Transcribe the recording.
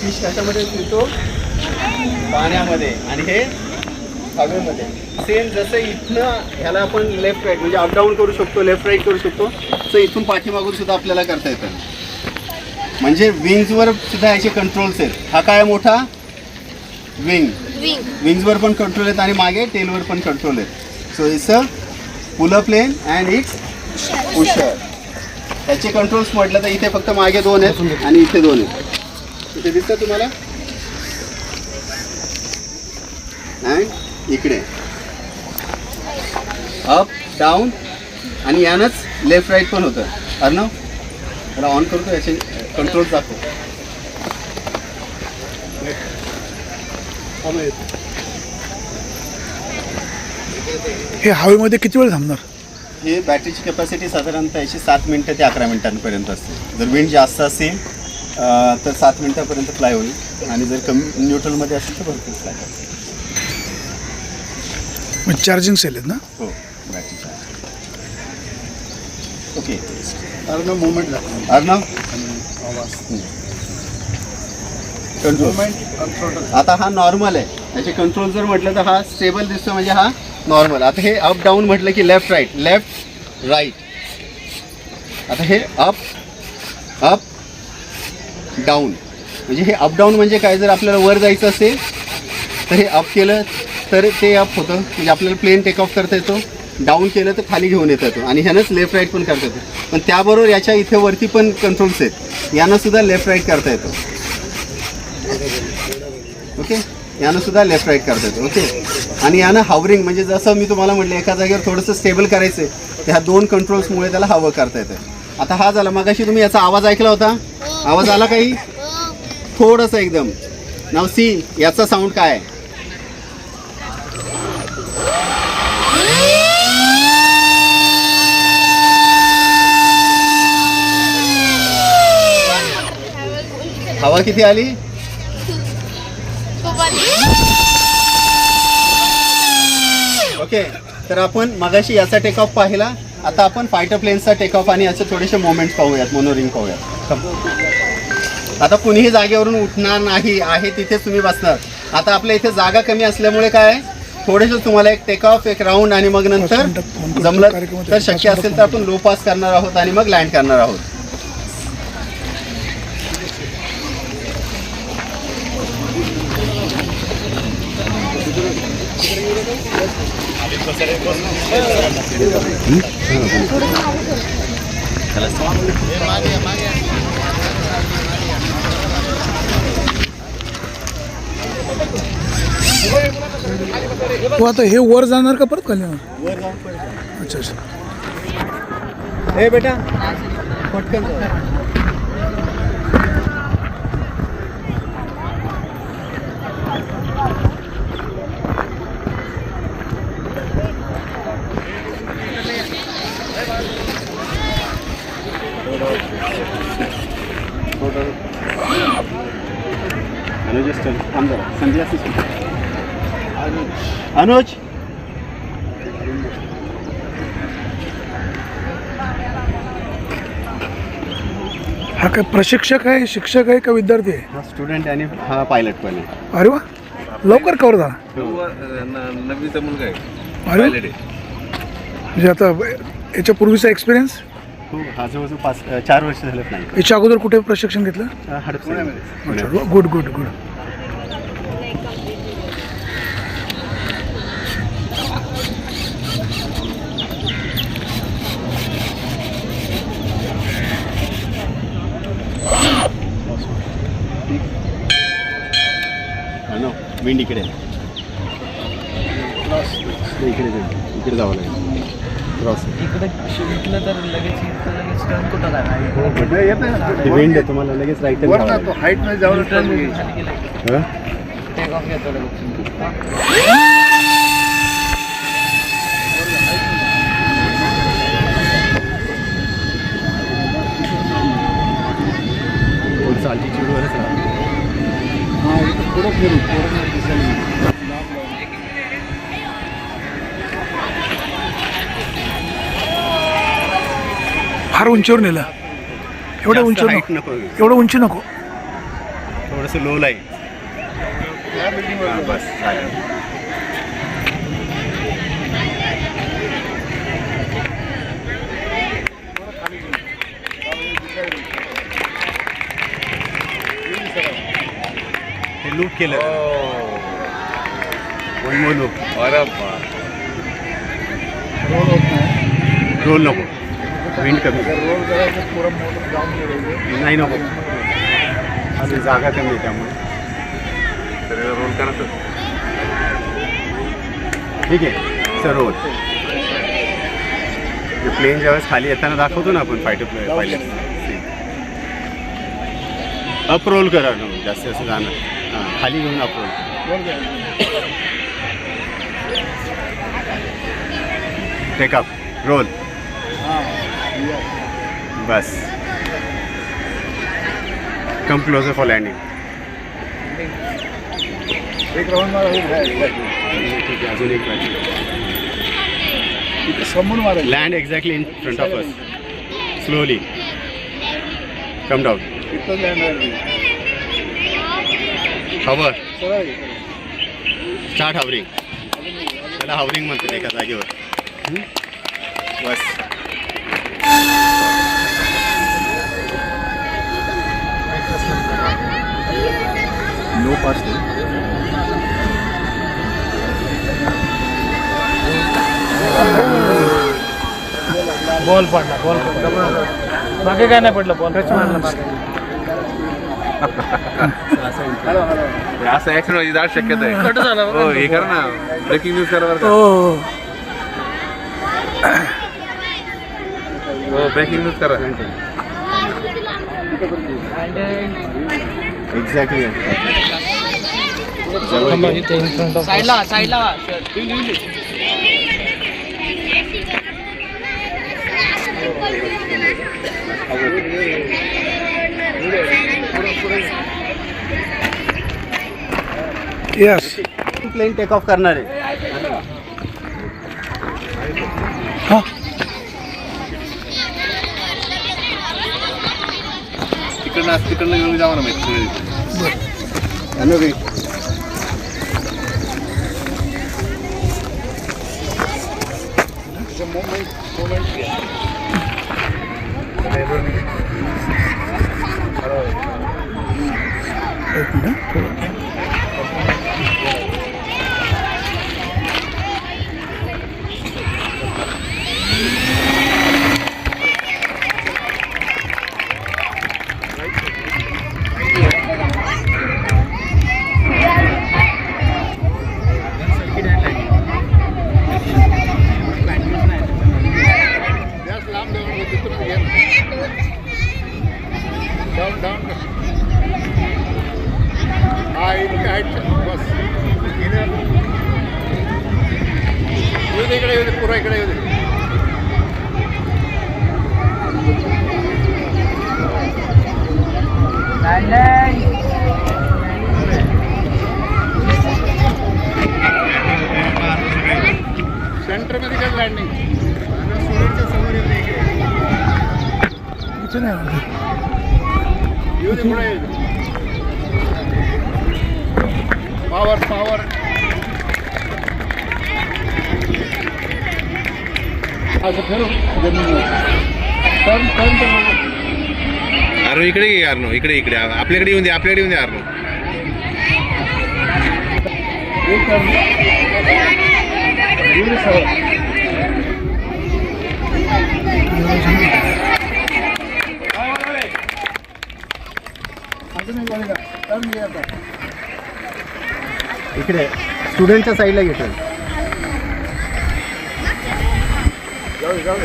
Fish कशामध्ये फिरतो? पाण्यामध्ये. आणि हे हवेमध्ये. सेम जसं इथनं ह्याला आपण लेफ्ट राईट म्हणजे अपडाऊन करू शकतो लेफ्ट राईट करू शकतो. तर इथून पाठीमागून सुद्धा आपल्याला करता येतं. म्हणजे विंग्सवर सुद्धा याचे कंट्रोल्स आहेत. हा काय मोठा? विंग विंग विंग्सवर पण कंट्रोल आहेत आणि मागे टेलवर पण कंट्रोल आहेत. So it's a pull plane and it's pusher त्याचे कंट्रोल्स म्हटलं तर इथे फक्त मागे दोन आहेत आणि इथे दोन आहेत. इथे दिसतं तुम्हाला? अँड इकडे. अप डाऊन आणि यानंच लेफ्ट राईट पण होतं. अर्णव जरा ऑन करतो याचे कंट्रोल दाखव. हे हवेमध्ये किती वेळ थांबणार? हे बॅटरीची कॅपॅसिटी साधारणतः याची सात मिनटं ते अकरा मिनिटांपर्यंत असते. जर विंड जास्त असेल तर सात मिनिटापर्यंत फ्लाय होईल. आणि जर कमी न्यूट्रलमध्ये असेल तर भरपूर फ्लाय होईल. म्हणजे चार्जिंग सेल आहेत ना? हो okay Arnav movement Arnav control आता हा नॉर्मल आहे. याचे कंट्रोल जर म्हटलं तर हा स्टेबल दिसतो म्हणजे हा नॉर्मल आता हे अप डाऊन म्हटलं की लेफ्ट राईट लेफ्ट राईट आता हे अप अप डाऊन म्हणजे हे अप डाऊन म्हणजे काय? जर आपल्याला वर जायचं असेल तर हे अप केलं तर ते अप होतं. म्हणजे आपल्याला प्लेन टेक ऑफ करता येतो. डाऊन केलं तर खाली घेऊन येता येतो. आणि ह्यानंच लेफ्ट राईट पण करता येतो. पण त्याबरोबर याच्या इथे वरती पण कंट्रोल्स आहेत. यांनासुद्धा लेफ्ट राईट करता येतो. ओके यानं सुद्धा लेफ्ट राईट करता येतो. ओके आणि यानं हावरिंग म्हणजे जसं मी तुम्हाला म्हटलं एका जागेवर थोडंसं स्टेबल करायचं आहे ह्या दोन कंट्रोल्समुळे त्याला हवं करता येतं. आता हा झाला. मगाशी तुम्ही याचा आवाज ऐकला होता? आवाज आला काही? थोडंसं एकदम. नाव सी याचा साऊंड काय? आहे हवा किती आली? ओके तर आपण मगाशी याचा टेक ऑफ पाहिला. आता आपण फायटर प्लेनचा टेक ऑफ आणि याचे थोडेसे मोमेंट्स पाहूयात मोनोरिंग पाहूयात. आता कुणीही जागेवरून उठणार नाही आहे तिथेच तुम्ही बसणार. आता आपल्या इथे जागा कमी असल्यामुळे काय? थोडेसे तुम्हाला एक टेक ऑफ एक राऊंड आणि मग नंतर जमलं तर शक्य असेल तर आपण लो पास करणार आहोत आणि मग लँड करणार आहोत. हो आता हे वर जाणार का परत खाली येणार? अच्छा अच्छा. ए बेटा पटकन जा. अनुज असतो थांब जरा संजय असतो अनुज हा काय प्रशिक्षक आहे शिक्षक आहे का विद्यार्थी आहे? हा स्टुडंट आणि हा पायलट पण आहे. अरे वा लवकर कवर झाला. नववीचा मुलगा आहे. अरे वा. पायलट आहे. म्हणजे आता याच्या पूर्वीचा एक्सपिरियन्स हो हा जवळजवळ पाच चार वर्ष झालं नाही याच्या अगोदर कुठे प्रशिक्षण घेतलं? Hadapsar good good good no wind इकडे. इकडे. इकडे जावं लागेल. क्रॉस इकडे शिकलं तर लगेच इथं लगेच टर्न कुठं जाणार? विंड आहे तुम्हाला लगेच राईट हाईटमध्ये जाऊन खाली गेलं टेक ऑफ घेतो लगेच थोडंसं अल्टिट्यूडवरच राहा फार उंचीवर नेलं. एवढ्या उंचीवर हाईट नको. नको. एवढं उंची नको. थोडंसं थोडंसं लो लाई बस चालेल. हे लूप केलं. वन मोर लूप अरे बा रोल नको. विंड कमी. नाही नको. अजून जागा कमी आहे त्यामुळे. रोल करायचं ठीक आहे. सर रोल प्लेन ज्यावेळेस खाली येताना दाखवतो ना आपण fighter play pilot up roll करा ना. जास्त असं जाणं हां खाली घेऊन up roll take up roll bus. Come closer for landing एक राऊंड मारा ठीक आहे अजून एक पाहिजे इथे समोर मारायचं land exactly in front of us slowly come down इथं लँड आहे. हवर स्टार्ट हावरिंग त्याला हावरिंग म्हणतात एका जागेवर? बस. नो पास बॉल पडला बॉल पडला. मागे काय नाही पडलं बॉल टच मारला मागे. असं ऍक्सिडेंट व्हायची दाट शक्यता आहे. कट झाला बघा. हो हे करा ना. ब्रेकिंग न्यूज करा बरं का? हो. हो ब्रेकिंग न्यूज करा. एक्झॅक्टली साईडला साईडला यस प्लेन टेक ऑफ करणार आहे. हां तिकडनं तिकडनं घेऊन जावं ना माहिती पॉवर पॉवर असं फिरू टर्न टर्न आर्नो इकडे ये आर्नो इकडे इकडे आपल्याकडे येऊन दे आपल्याकडे येऊन दे आर्नो इकडे स्टुडंटच्या साईडला घेतलं जाऊ जाऊ